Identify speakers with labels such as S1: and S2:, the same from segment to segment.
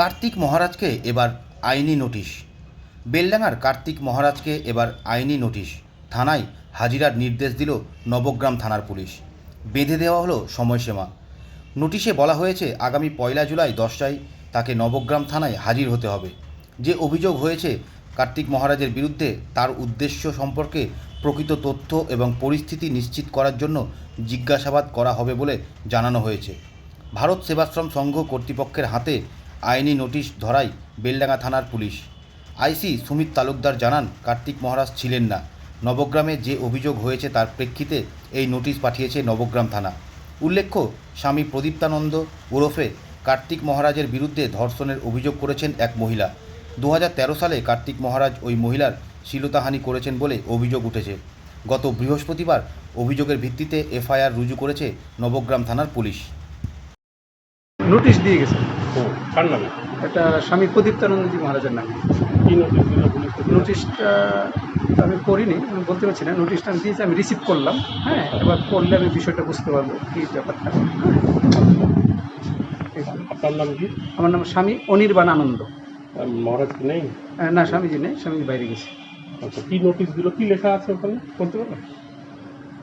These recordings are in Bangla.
S1: কার্তিক মহারাজকে এবার আইনি নোটিশ। বেলডাঙার কার্তিক মহারাজকে এবার আইনি নোটিশ। থানায় হাজিরার নির্দেশ দিল নবগ্রাম থানার পুলিশ। বেঁধে দেওয়া হলো সময়সীমা। নোটিশে বলা হয়েছে, আগামী পয়লা জুলাই দশটায় তাকে নবগ্রাম থানায় হাজির হতে হবে। যে অভিযোগ হয়েছে কার্তিক মহারাজের বিরুদ্ধে, তার উদ্দেশ্য সম্পর্কে প্রকৃত তথ্য এবং পরিস্থিতি নিশ্চিত করার জন্য জিজ্ঞাসাবাদ করা হবে বলে জানানো হয়েছে। ভারত সেবাশ্রম সংঘ কর্তৃপক্ষের হাতে আইনি নোটিশ ধরায় বেলডাঙ্গা থানার পুলিশ। আইসি সুমিত তালুকদার জানান, কার্তিক মহারাজ ছিলেন না। নবগ্রামে যে অভিযোগ হয়েছে তার প্রেক্ষিতে এই নোটিশ পাঠিয়েছে নবগ্রাম থানা। উল্লেখ্য, স্বামী প্রদীপ্তানন্দ ওরফে কার্তিক মহারাজের বিরুদ্ধে ধর্ষণের অভিযোগ করেছেন এক মহিলা। দু হাজার তেরো সালে কার্তিক মহারাজ ওই মহিলার শ্লীলতাহানি করেছেন বলে অভিযোগ উঠেছে। গত বৃহস্পতিবার অভিযোগের ভিত্তিতে এফআইআর রুজু করেছে নবগ্রাম থানার পুলিশ।
S2: নোটিশ দিয়ে গেছে।
S3: কার নামে?
S2: এটা স্বামী প্রদীপ্তানন্দজি মহারাজের নামে।
S3: কি নোটিশ দিল পুলিশ
S2: নোটিশটা আমি করিনি আমি বলতে পারছি না। নোটিশটা আমি দিয়েছি আমি রিসিভ করলাম। হ্যাঁ এবার করলে আমি বিষয়টা বুঝতে পারব কী ব্যাপারটা। হ্যাঁ।
S3: আপনার নাম কি?
S2: আমার নাম স্বামী অনির্বাণ আনন্দ
S3: মহারাজ কি নেই?
S2: না স্বামীজি নেই স্বামীজি বাইরে গেছে।
S3: আচ্ছা কি নোটিশ দিল? কি লেখা আছে ওখানে? বলতে পারবেন?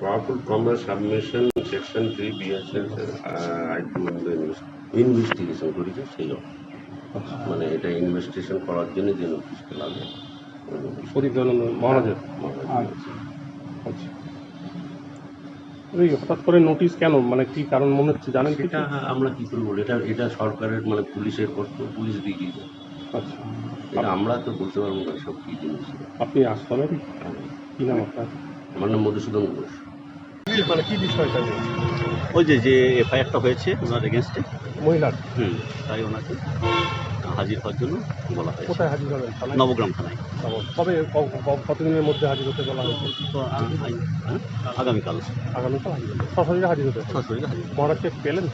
S4: Powerful commerce submission section 3 BSL I to investigation করেছে সেই। মানে এটা ইনভেস্টিগেশন করার জন্য যে নোটিশটা লাগে
S3: প্রদীপ মহারাজের?
S4: মহারাজ
S3: আচ্ছা এই হঠাৎ করে নোটিশ কেন? মানে কি কারণ মনে হচ্ছে? জানেন
S4: সেটা আমরা কি করে বলি এটা এটা সরকারের মানে পুলিশের কর্তব্য পুলিশ দিয়ে দিয়েছে
S3: আচ্ছা।
S4: এটা আমরা তো বলতে পারব না সব কি জিনিস।
S3: আপনি আসতে আশ্রমেরই কি নাম আপনার?
S4: আমার নাম মধুসূদন ঘোষ।
S3: মানে কি বিষয়টা নিয়ে?
S5: ওই যে যে এফআইআরটা হয়েছে ওনার এগেনস্টে
S3: মহিলার?
S5: হুম তাই ওনাকে হাজির হওয়ার জন্য বলা হয়েছে।
S3: কোথায় হাজির হবেন?
S5: নবগ্রাম থানায়।
S3: কবে কতদিনের মধ্যে হাজির হতে বলা হয়েছে?
S5: হ্যাঁ? আগামীকাল।
S3: আগামীকাল হাজির সরাসরি হাজির হতে
S5: সরাসরি হাজির
S3: মহারাজকে পেলেন?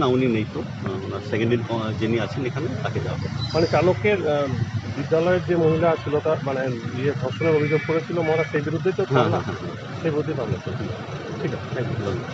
S5: না উনি নেই তো। ওনার সেকেন্ড দিন যিনি আছেন এখানে তাকে হবে
S3: মানে চালকের বিদ্যালয়ের যে মহিলা ছিল তার মানে ইয়ে ধর্ষণের অভিযোগ করেছিল মহারাজ সেই বিরুদ্ধেই তো মামলা?
S5: হ্যাঁ হ্যাঁ।
S3: সেই বিরুদ্ধে 这种太 đoạn.